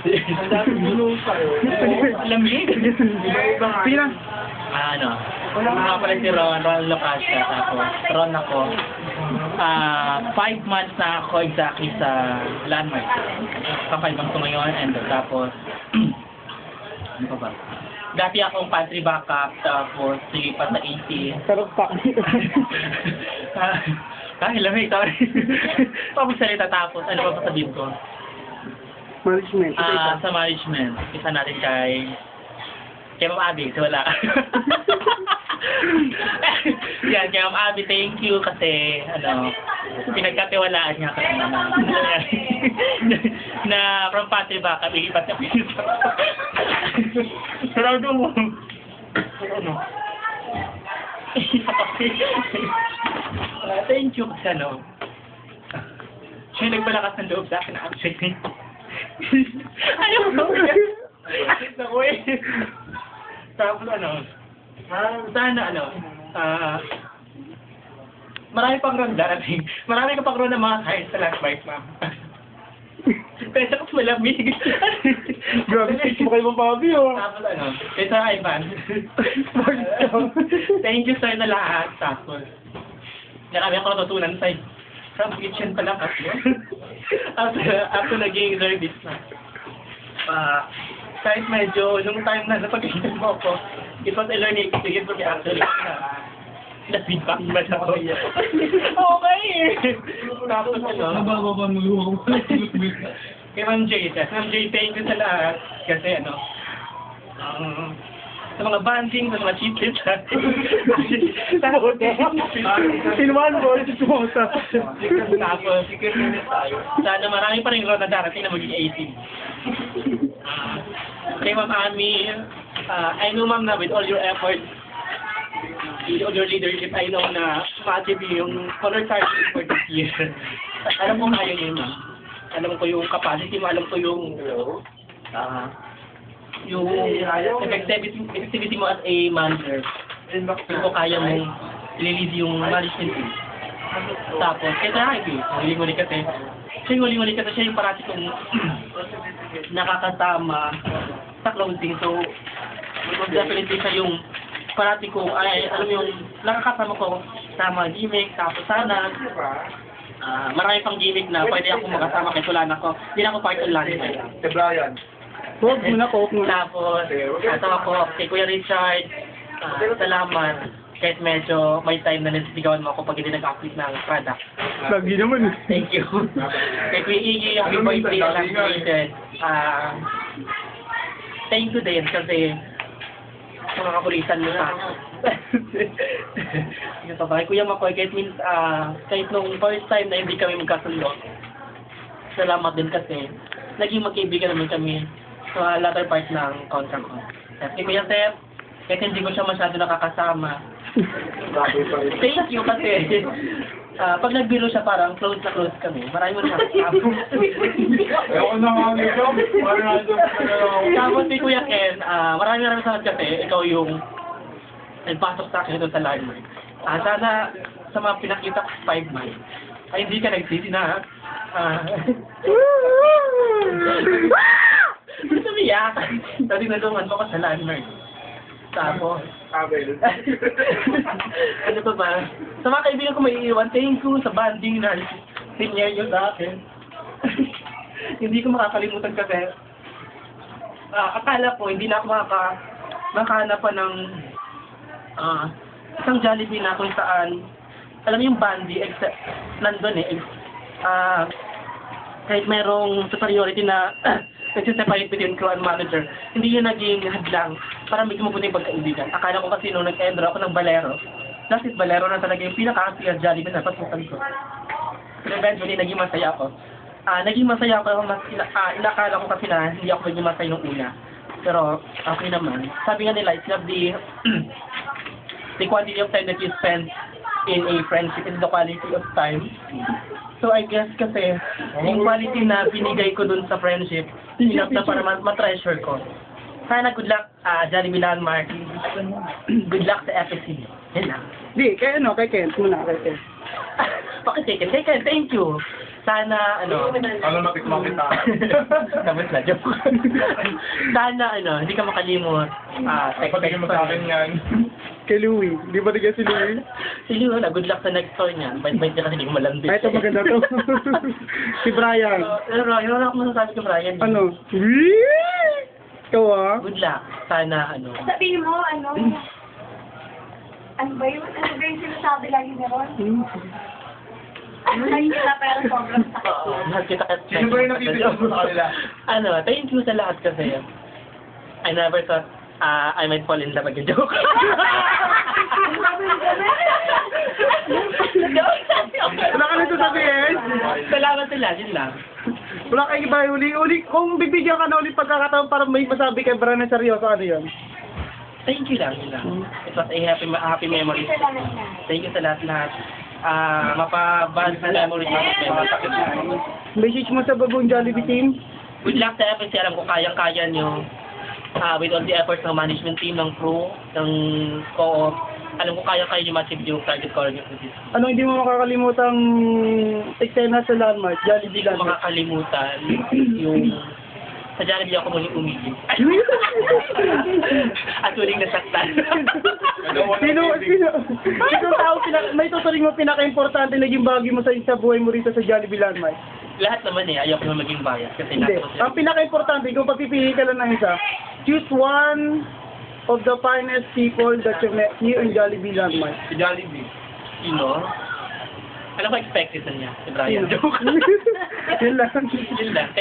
Ang dami gulong pa Lamig. Na. Ah, ano? Mga pala si Ron, Ron Locasio, tapos Ron ako. Ah, five months na ako exactly sa landmark. Kapag bang ngayon, and tapos, ano pa ba? Dati akong pantry backup, tapos sige pa sa 80. Sarap pa. ah, ay, lamig, sorry. Tapos salita, tapos ano pa pa sabihin ko? Management. Ah, sa management, isa natin kay kay Ma'am Abby, so wala. Yan, kay Ma'am Abby, thank you kasi, ano, pinagkatiwalaan niya kasi na, na from Pantry Backup, ilipat niya pinito. Sarado mo. Ano? Thank you kasi ano, siya nagpalakas ng loob sa akin actually. Ayaw ko Bakit ako eh. Tapos ano, ah, sana ano, ah, marami pang ron darating. Marami ka pang ron ng mga kahit sa last bike, ma'am. Pero ako malamig. Grabe, sis mo kayo mapabi, oh. Tapos ano, ito Ivan. Thank you sir na lahat. Tapos, marami ako natutunan sa from kitchen pa lang kasi. After, after naging service na. Ah, kahit medyo, nung time na napag-intern mo ako, it was a learning experience for me actually. na na-feedback ba na ako? okay! Tapos ano, Nabababa mo yung Kay Ma'am Jay, Ma'am Jay, thank you sa lahat. Kasi ano, um, sa mga banding, sa mga cheat Sinuman mo, sumota. Tapos, sana marami pa rin road na darating na maging 18. Ah, kay Ma'am Ami, ah, I know ma'am na with all your efforts, with all your leadership, I know na ma-achieve yung color card for this year. alam ko kaya niyo ma'am. Alam ko yung capacity mo, alam ko yung ah yung effectivity, effectivity mo as a manager. Alam ko kaya mong i-lead yung management team. Tapos, kaya tayo, huling-huli kasi, siya yung huling-huli kasi siya yung parati kong nakakasama sa closing. So, definitely siya yung parati kong, ay, alam mo yung nakakasama ko sa mga gimmick, tapos sana, ah marami pang gimmick na pwede akong makasama kay Solana ko. Hindi na ako part ng landmark. Si Brian. Huwag muna ko, huwag muna. Tapos, kasama ko kay Kuya Richard, ah, salamat. Kahit medyo may time na nasigawan mo ako pag hindi nag-upload ng product. Lagi naman. eh. Thank you. kay Kuya Iggy, yung Happy Birthday na created. Ah, thank you din kasi mga kapulisan mo sa Yung pa ba? Kay Kuya Makoy, kahit, min, ah, kahit nung first time na hindi kami magkasundo, salamat din kasi naging magkaibigan naman kami sa latter part ng contract ko. Kay Kuya Seth, kahit hindi ko siya masyado nakakasama, thank you kasi ah, pag nagbiro siya parang close na close kami. Marami mo nakakasama. Ayoko na nga nito. Ka na. Tapos si Kuya Ken, ah, marami maraming salamat kasi ikaw yung nagpasok sa akin ito sa landmark. Ah, sana sa mga pinakita ko five months, ay hindi ka nagsisi na ah, Sumiyak. Dati nadungan mo ko sa landmark. Tapos, Abel. ano pa ba? Sa mga kaibigan ko may iiwan, thank you sa banding na senior nyo sa akin. hindi ko makakalimutan kasi ah, akala ko hindi na ako makaka makahanap pa ng ah, isang Jollibee na kung saan alam mo yung bandi except nandun eh ex, ah, kahit merong superiority na nagsiseparate between crew and manager, hindi yun naging hadlang para may mabuti yung pagkaibigan. Akala ko kasi nung nag-ender ako ng Valero, that is Valero na talaga yung pinaka-asiyar Jollibee na patutan ko. Pero eventually, naging masaya ako. Ah, naging masaya ako, mas ina, ah, inakala ko kasi na hindi ako naging masaya nung una. Pero, okay naman. Sabi nga nila, it's not the, the quantity of time that you spend in a friendship, it's the quality of time. So, I guess kasi, yung quality na binigay ko dun sa friendship, enough na para ma- ma-treasure ko. Sana good luck, ah, Jollibee Landmark. good luck sa FSC. Yan lang. Di, kay ano, kay Kent muna, kay Kent. Bakit taken? Taken, thank you. Sana, ano, Ano matikman kita? Tapos na, joke. Sana, ano, hindi ka makalimot. Ah, text, Patigil mo sa akin yan. Kay Louie. Di ba tigyan si Louie? Si Leo, na, good luck sa next tour niya. Bait-bait niya kasi hindi ko malambit. Ay, ito maganda to. si Brian. Pero, yun lang ako masasabi ko, Brian. Ano? Wee! Ikaw ah? Good luck. Sana, ano. Sabihin mo, ano, ano ba yun? Ano ba yung sinasabi lagi ni Ron? Hmm. Ano lang kita pero sobrang sakit Oo, yun. mahal kita kasi. Sino ba yung napipitas mo sa kanila? Ano, thank you sa lahat kasi. I never thought uh, I might fall in love again. Joke. Wala ka nito sabihin? Salamat sila, yun lang. Wala kang iba. Uli, uli. Kung bibigyan ka na ulit pagkakataon para may masabi kay Brian na seryoso, ano yun? Thank you lang, yun lang. It was a happy, happy memory. Thank you sa lahat-lahat. Ah, mapabad na memories na memories. Message mo sa bagong Jollibee team? Good luck sa FNC. Alam ko kayang-kaya nyo. Ah, with all the efforts ng management team, ng crew, ng co-op. Alam ko kaya-kaya nyo ma-achieve yung target ko this. Ano hindi mo makakalimutang eksena sa landmark? Jollibee Hindi ko landmark. makakalimutan yung sa Jollibee ako muling umigil. At muling nasaktan. Sino, sino, sino tao pina, may tuturing mo pinaka-importante naging bagay mo sa sa buhay mo rito sa Jollibee Landmark? Lahat naman eh, ayoko na maging bias kasi Hindi. nasa Ang pinaka-importante, kung pagpipili ka lang ng isa, choose one of the finest people that you met here in Jollibee Landmark. Si Jollibee. know, ano ba expected na niya? Si Brian. Sino? Joke. Yun lang. Yun lang.